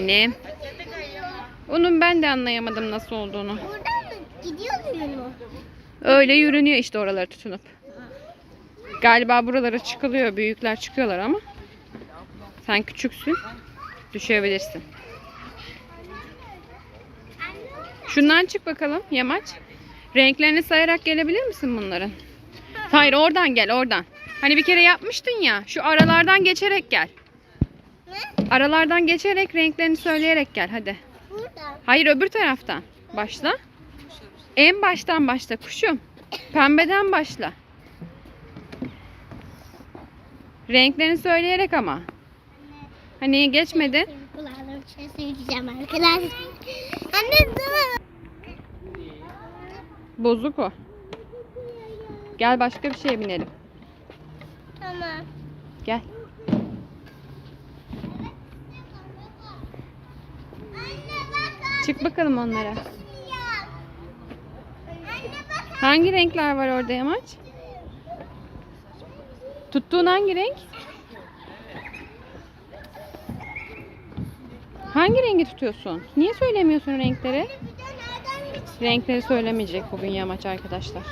annem. Onun ben de anlayamadım nasıl olduğunu. Buradan mı gidiyor mu? Öyle yürünüyor işte oraları tutunup. Galiba buralara çıkılıyor. Büyükler çıkıyorlar ama. Sen küçüksün. Düşebilirsin. Şundan çık bakalım yamaç. Renklerini sayarak gelebilir misin bunların? Hayır oradan gel oradan. Hani bir kere yapmıştın ya. Şu aralardan geçerek gel. Aralardan geçerek renklerini söyleyerek gel hadi. Buradan. Hayır öbür taraftan. Başla. En baştan başla kuşum. Pembeden başla. Renklerini söyleyerek ama. Hani geçmedin. Şey söyleyeceğim arkadaşlar. Anne dur. Bozuk o. Gel başka bir şeye binelim. Tamam. Gel. Anne bak. Çık bakalım onlara. Hangi renkler var orada Yamaç? Tuttuğun hangi renk? Hangi rengi tutuyorsun? Niye söylemiyorsun renkleri? Renkleri söylemeyecek bugün Yamaç arkadaşlar.